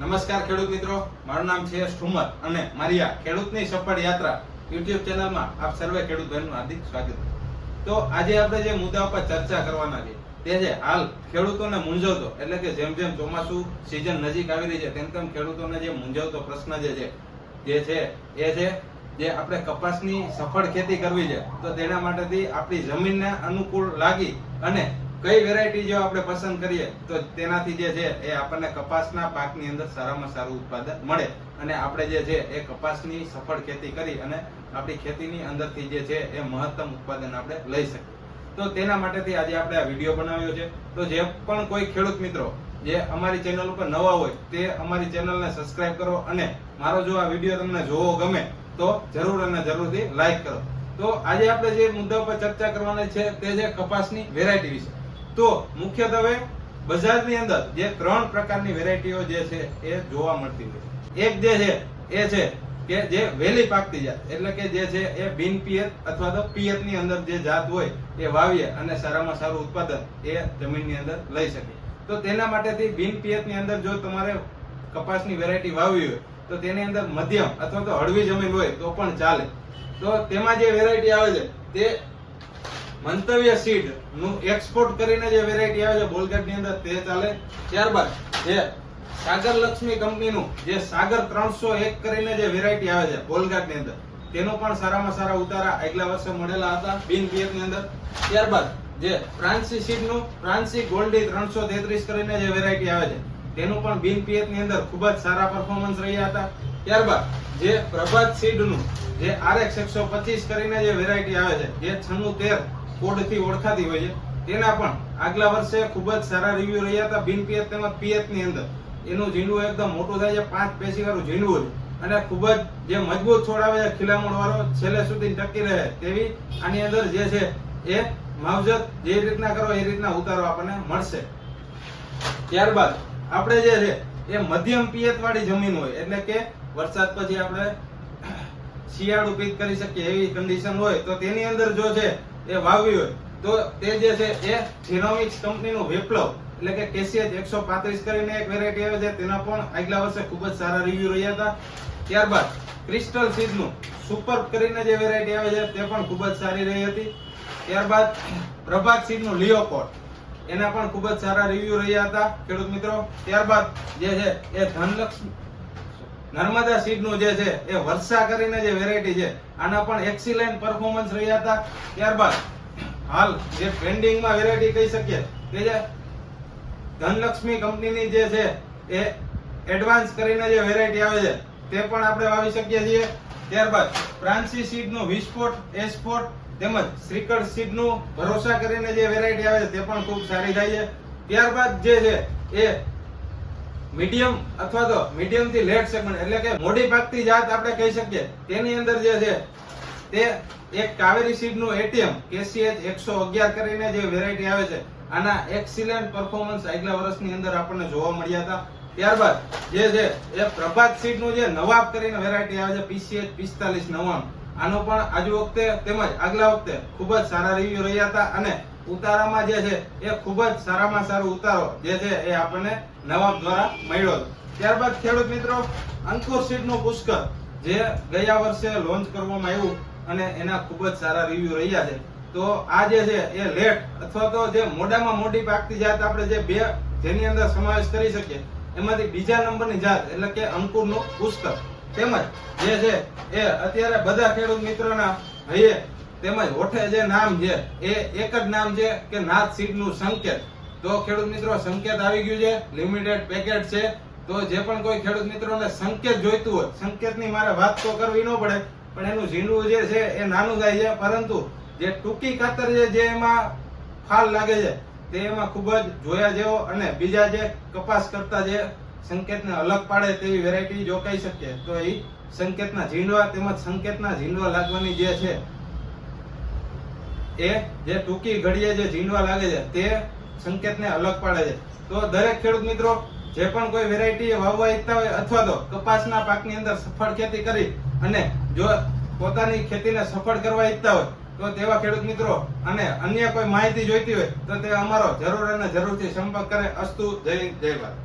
નમસ્કાર ખેડૂત મિત્રો. મારું નામ છે ઠુમર અને મારી આ ખેડૂતની સફળ યાત્રા યુટ્યુબ ચેનલમાં આપ સર્વે ખેડૂત બહેનનું હાર્દિક સ્વાગત તો આજે આપણે જે મુદ્દા ઉપર ચર્ચા કરવાના છે, તે છે હાલ ખેડૂતોને મૂંઝવતો, એટલે કે જેમ જેમ ચોમાસું સિઝન નજીક આવી રહી છે, તેમ તેમ ખેડૂતોને જે મૂંઝવતો પ્રશ્ન જે છે જે છે, એ છે જે આપણે કપાસની સફળ ખેતી કરવી છે, તો તેના માટેથી આપણી જમીનને અનુકૂળ લાગી અને કઈ વેરાયટી જો આપણે પસંદ કરીએ, તો તેનાથી જે છે એ આપણને કપાસના પાકની અંદર સારામાં સારું ઉત્પાદન મળે. અને આપણે જે છે એ કપાસની સફળ ખેતી કરી અને આપણી ખેતીની અંદરથી જે છે એ મહત્તમ ઉત્પાદન આપણે લઈ શકીએ. તો તેના માટેથી આજે આપણે આ વીડિયો બનાવ્યો છે. તો જે પણ કોઈ ખેડૂત મિત્રો જે અમારી ચેનલ ઉપર નવા હોય, તે અમારી ચેનલને સબસ્ક્રાઇબ કરો અને મારો જો આ વીડિયો તમને જોવો ગમે, તો જરૂર અને જરૂરથી લાઈક કરો. તો આજે આપણે જે મુદ્દા પર ચર્ચા કરવાની છે તે છે કપાસની વેરાયટી વિશે. તો મુખ્યત્વે બજારની અંદર જે ત્રણ પ્રકારની વેરાયટીઓ જે છે એ જોવા મળતી હોય. એક જે છે, એ છે કે જે વહેલી પાકતી જાત એટલે કે જે છે એ બિન પિયત અથવા તો પિયતની અંદર જે જાત હોય એ વાવીએ અને સારામાં સારું ઉત્પાદન એ જમીનની અંદર લઈ શકે તો તેના માટેથી બિન પિયતની અંદર જો તમારે કપાસની વેરાયટી વાવવી હોય, તો તેની અંદર મધ્યમ અથવા તો હળવી જમીન હોય તો પણ ચાલે. તો તેમાં જે વેરાયટી આવે છે, તે મંતવ્ય સીડનું એક્સપોર્ટ કરીને જે વેરાયટી આવે છે બોલગઢની અંદર તે ચાલે. ત્યારબાદ જે સાગર લક્ષ્મી કંપનીનું જે સાગર ત્રણસો એક કરીને જે વેરાયટી આવે છે બોલગાટની અંદર, તેનો પણ સારામાં સારા ઉતારા આગલા વર્ષે મળેલા હતા બિન પિયતની અંદર. ત્યારબાદ જે ફ્રાન્સી સીડનું ફ્રાન્સી ગોલ્ડી ત્રણસો તેત્રીસ કરીને જે વેરાયટી આવે છે, તેનું પણ બિન પિયતની અંદર ખૂબ જ સારા પરફોર્મન્સ રહ્યા હતા. ત્યારબાદ જે પ્રભાત સીડનું જે આરએક્સ એકસો પચીસ કરીને જે વેરાયટી આવે છે, જે છન્નું તેર કોડથી ઓળખાતી હોય છે. તેના પણ આગલા વર્ષે ખૂબ જ સારા રિવ્યુ રહ્યા હતા. બિન પિયત તેમજ પિયતની અંદર. એનું ઝીંડું એકદમ મોટું થાય છે. પાંચ પેશી વાળું ઝીંડવું છે અને ખૂબ જ જે મજબૂત છોડ આવે છે ખીલામણ વાળો છેલ્લે સુધી ટકી રહે તેવી આની અંદર જે છે એ માવજત જે રીતના કરો એ રીતના ઉતારો આપણને મળશે. ત્યારબાદ આપણે જે છે એ મધ્યમ પિયત વાળી જમીન હોય, એટલે કે વરસાદ પછી આપણે શિયાળુ પીક કરી શકીએ એવી કન્ડિશન હોય, તો તેની અંદર જો છે એ વાવ્યું હોય. તો તે જે છે એ જીનોમિક્સ કંપનીનું વિપ્લવ, એટલે કે કેસીએચ એકસો પાંત્રીસ કરીને એક વેરાયટી આવે છે, તેના પણ આગલા વર્ષે ખૂબ જ સારા રિવ્યુ રહ્યા હતા. ત્યારબાદ ક્રિસ્ટલ સીડનું સુપર કરીને જે વેરાયટી આવે છે, તે પણ ખૂબ જ સારી રહી હતી. ત્યારબાદ પ્રભાત સીડનું લિયોકોટ એના પણ ખૂબ જ સારા રિવ્યુ રહ્યા હતા, ખેડૂત મિત્રો. ત્યારબાદ જે છે એ ધનલક્ષ્મી નર્મદા સીડનું જે છે, એ વર્ષા કરીને જે વેરાયટી છે, આના પણ એક્સિલન્ટ પરફોર્મન્સ રહ્યા હતા. ત્યારબાદ, હાલ જે ટ્રેન્ડિંગમાં વેરાયટી કહી શકીએ, કે જે ધનલક્ષ્મી કંપનીની જે છે, એ એડવાન્સ કરીને જે વેરાયટી આવે છે, તે પણ આપણે વાવી શકીએ છીએ. ત્યારબાદ ફ્રાન્સી સીડનું વિસ્ફોટ, એસ્ફોટ તેમજ શ્રીકળ સીડનું ભરોસા કરીને જે વેરાયટી આવે છે, તે પણ ખૂબ સારી થાય છે. ત્યારબાદ જે છે, એ મીડિયમ અથવા તો મીડિયમથી લેટ સેગમેન્ટ એટલે કે મોડી પાકતી જાત આપણે કહી શકીએ. તેની અંદર જે છે, તે એક કાવેરી સીડનું એટીએમ, કેસીએચ એકસો અગિયાર કરીને જે વેરાયટી આવે છે, આના એક્સિલન્ટ પરફોર્મન્સ આગલા વર્ષની અંદર આપણને જોવા મળ્યા હતા. ત્યારબાદ જે છે, એ પ્રભાત સીડનું જે નવાબ કરીને વેરાયટી આવે છે, પીસીએચ પિસ્તાલીસ નવ્વાણું આનો પણ આજુ વખતે તેમજ આગલા વખતે ખૂબ જ સારા રિવ્યુ રહ્યા હતા અને ઉતારામાં જે છે એ ખૂબ જ સારામાં સારો ઉતારો જે છે એ આપણને નવાબ દ્વારા મળ્યો ત્યારબાદ ખેડૂત મિત્રો, અંકુર સીડનું પુષ્કર જે ગયા વર્ષે લોન્ચ કરવામાં આવ્યું અને એના ખૂબ જ સારા રિવ્યુ રહ્યા છે. તો આ જે છે એ લેટ અથવા તો જે મોડામાં મોટી પાકતી જાત આપણે જે બે જેની અંદર સમાવેશ કરી શકીએ, એમાંથી બીજા નંબરની જાત એટલે કે અંકુરનું પુષ્કર તેમજ જે છે એ અત્યારે બધા ખેડૂત મિત્રોના હૈયે તેમજ હોઠે જે નામ છે, એ એક જ નામ છે કે નાથ સીડનું સંકેત. તો ખેડૂત મિત્રો, સંકેત આવી ગયું છે લિમિટેડ પેકેટ છે. તો જે પણ કોઈ ખેડૂત મિત્રોને સંકેત જોઈતું હોય, સંકેતની મારે વાત તો કરવી ન પડે, પણ એનું ઝીંડું જે છે, એ નાનું થાય છે. પરંતુ જે ટૂંકી કાતર છે, જે એમાં ફાલ લાગે છે, તે એમાં ખૂબ જ જોયા જેવો અને બીજા જે કપાસ કરતા જે સંકેતને અલગ પાડે તેવી વેરાયટી જો કહી શકીએ, તો એ સંકેતના ઝીંડવા તેમજ સંકેતના ઝીંડવા લાગવાની જે છે એ જે ટૂંકી ઘડીએ જે ઝીંડવા લાગે છે તે સંકેતને અલગ પાડે છે. તો દરેક ખેડૂત મિત્રો, જે પણ કોઈ વેરાયટી વાવવા ઈચ્છતા હોય અથવા તો કપાસના પાકની અંદર સફળ ખેતી કરી અને જો પોતાની ખેતીને સફળ કરવા ઈચ્છતા હોય, તો તેવા ખેડૂત મિત્રો અને અન્ય કોઈ માહિતી જોઈતી હોય, તો તે અમારો જરૂર અને જરૂરથી સંપર્ક કરે. અસ્તુ, જય જય ભારત.